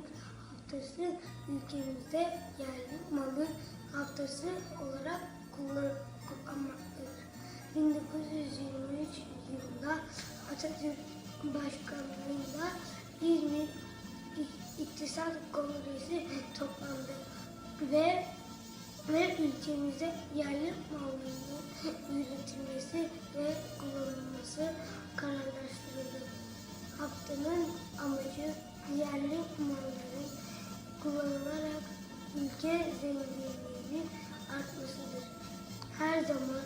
haftası ülkemizde yerli malı haftası olarak kullan kullanmaktadır. 1923 yılında Atatürk Başkanlığında İzmir İktisat Kongresi toplandı ve ve ülkemizde yerli malların üretilmesi ve kullanılması kararlaştırıldı. Haftanın amacı yerli malların kullanılarak ülke zenginliğinin artmasıdır. Her zaman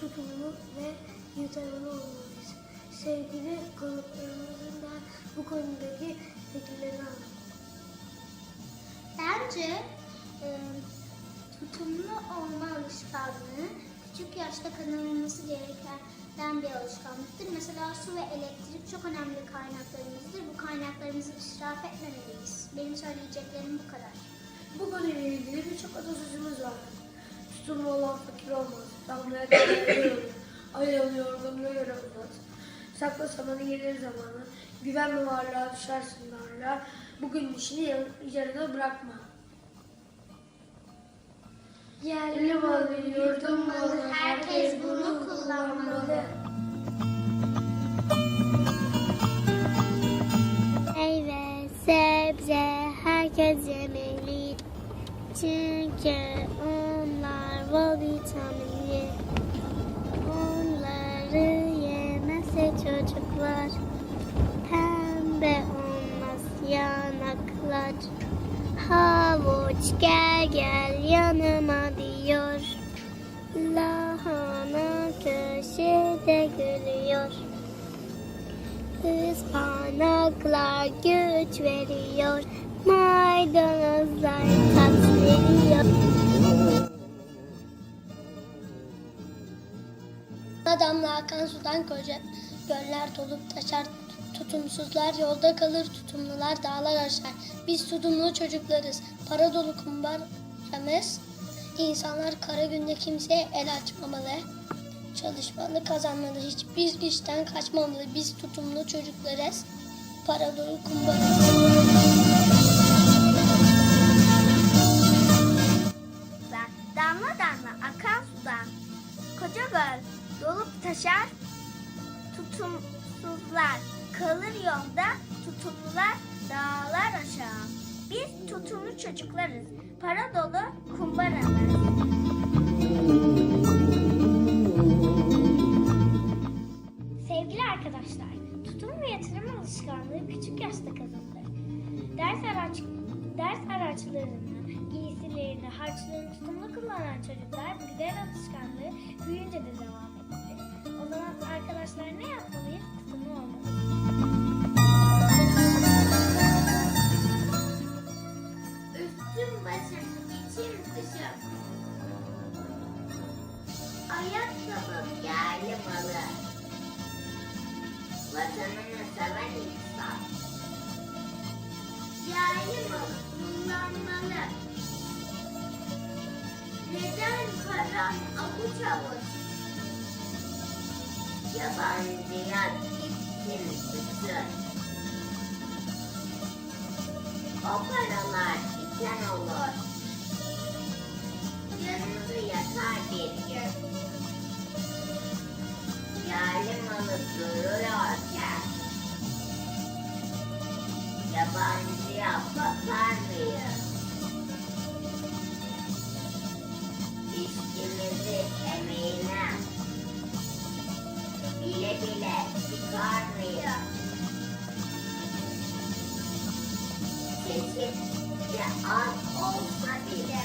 tutumlu ve yutarlı olmalıyız. Sevgili konuklarımızın da bu konudaki fikirlerini alalım. Bence e, tutumlu olma alışkanlığı küçük yaşta kazanılması gereken bir alışkanlıktır. Mesela su ve elektrik çok önemli kaynaklarımızdır. Kaynaklarımızı israf etmemeliyiz. Benim söyleyeceklerim bu kadar. Bu konuyla ilgili birçok atasözümüz var. Tutumlu olan fakir olmaz. Damlaya kadar olur. Ayağını yorgunluğu yaramaz. Sakla samanı gelir zamanı. Güvenme varlığa düşersin darlığa. Bugün işini yarı- yarına bırakma. Yerli malı, yurdum malı, Herkes bunu kullanmalı. Çünkü onlar bol vitaminli. Onları yemezse çocuklar pembe olmaz yanaklar. Havuç gel gel yanıma diyor. Lahana köşede gülüyor. Ispanaklar güç veriyor. Maydanozlar tat. Adamla akan sudan koca göller dolup taşar. Tutumsuzlar yolda kalır, tutumlular dağlar aşar. Biz tutumlu çocuklarız, para dolu kumbaramız. İnsanlar kara günde kimseye el açmamalı. Çalışmalı, kazanmalı, hiçbir işten kaçmamalı. Biz tutumlu çocuklarız, para dolu kumbaramız. Damla damla akan sudan koca göl dolup taşar tutumsuzlar. Kalır yolda tutumlular dağlar aşağı. Biz tutumlu çocuklarız para dolu kumbaramız harçlarını tutumlu kullanan çocuklar bu güzel alışkanlığı büyüyünce de devam ettirir. O zaman arkadaşlar ne yapmalıyız? Karan avuç avuç? Yabancıya gitsin bütün. O paralar diken olur. Yanımızı yakar bir gün. Yerli malı duruyorken yabancıya bakar Çeşitçe az olsa bile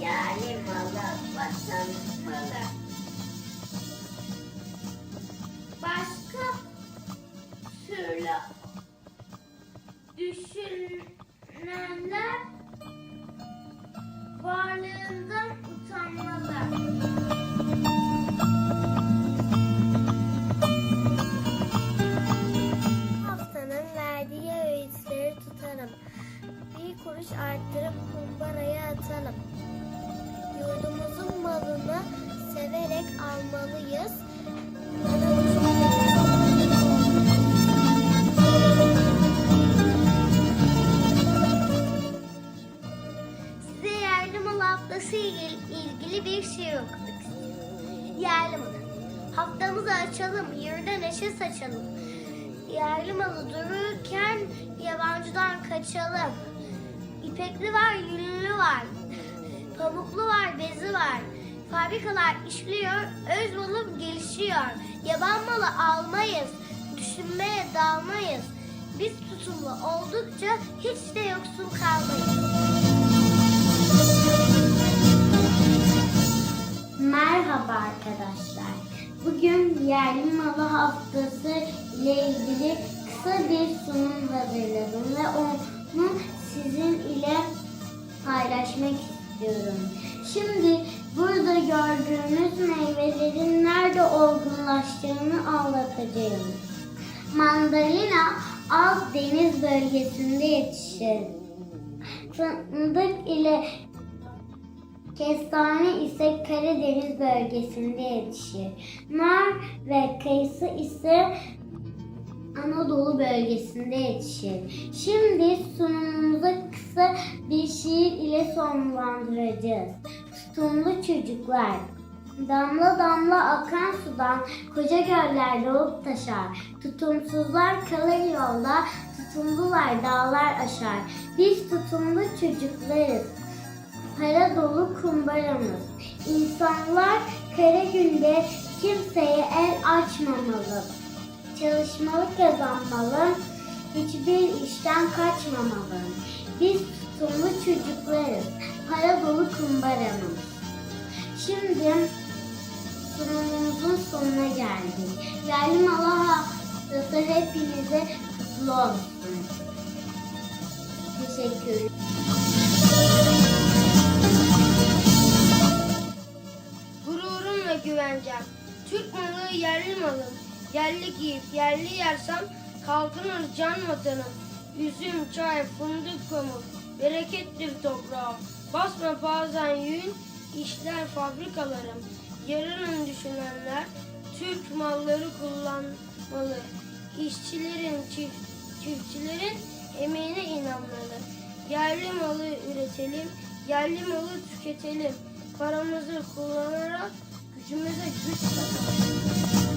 yerli malı vatanın malı. Başka türlü düşünenler varlığından utanmalı. severek almalıyız. Size yerli malı haftası ile ilgili bir şey okuduk. Yerli malı. Haftamızı açalım, yürüde neşe saçalım. Yerli malı dururken yabancıdan kaçalım. İpekli var, yünlü var. Pamuklu var, bezi var. Fabrikalar işliyor, öz malı gelişiyor. Yaban malı almayız, düşünmeye dalmayız. Biz tutumlu oldukça hiç de yoksul kalmayız. Merhaba arkadaşlar. Bugün yerli malı haftası ile ilgili kısa bir sunum hazırladım ve onu sizin ile paylaşmak istiyorum. Şimdi burada gördüğünüz meyvelerin nerede olgunlaştığını anlatacağım. Mandalina alt deniz bölgesinde yetişir. Fındık ile Kestane ise Karadeniz bölgesinde yetişir. Nar ve kayısı ise Anadolu bölgesinde yetişir. Şimdi sunumumuza kısa bir şiir ile sonlandıracağız. Tutumlu çocuklar. Damla damla akan sudan koca göller dolup taşar. Tutumsuzlar kalır yolda, tutumlular dağlar aşar. Biz tutumlu çocuklarız para dolu kumbaramız. İnsanlar kara günde kimseye el açmamalı. Çalışmalı kazanmalı, hiçbir işten kaçmamalı. Biz tutumlu çocuklarız, para dolu kumbaramız. Şimdi sunumumuzun sonuna geldik. Yerli malı haftası hepinize kutlu olsun. Teşekkür Gururum ve güvencem. Türk malı yerli malım. Yerli giyip yerli yersem kalkınır can vatanım. Üzüm, çay, fındık, pamuk. Berekettir toprağım. Basma bazen yün, işler fabrikalarım. Yarının düşünenler Türk malları kullanmalı. İşçilerin, çift, çiftçilerin emeğine inanmalı. Yerli malı üretelim, yerli malı tüketelim. Paramızı kullanarak gücümüze güç katalım.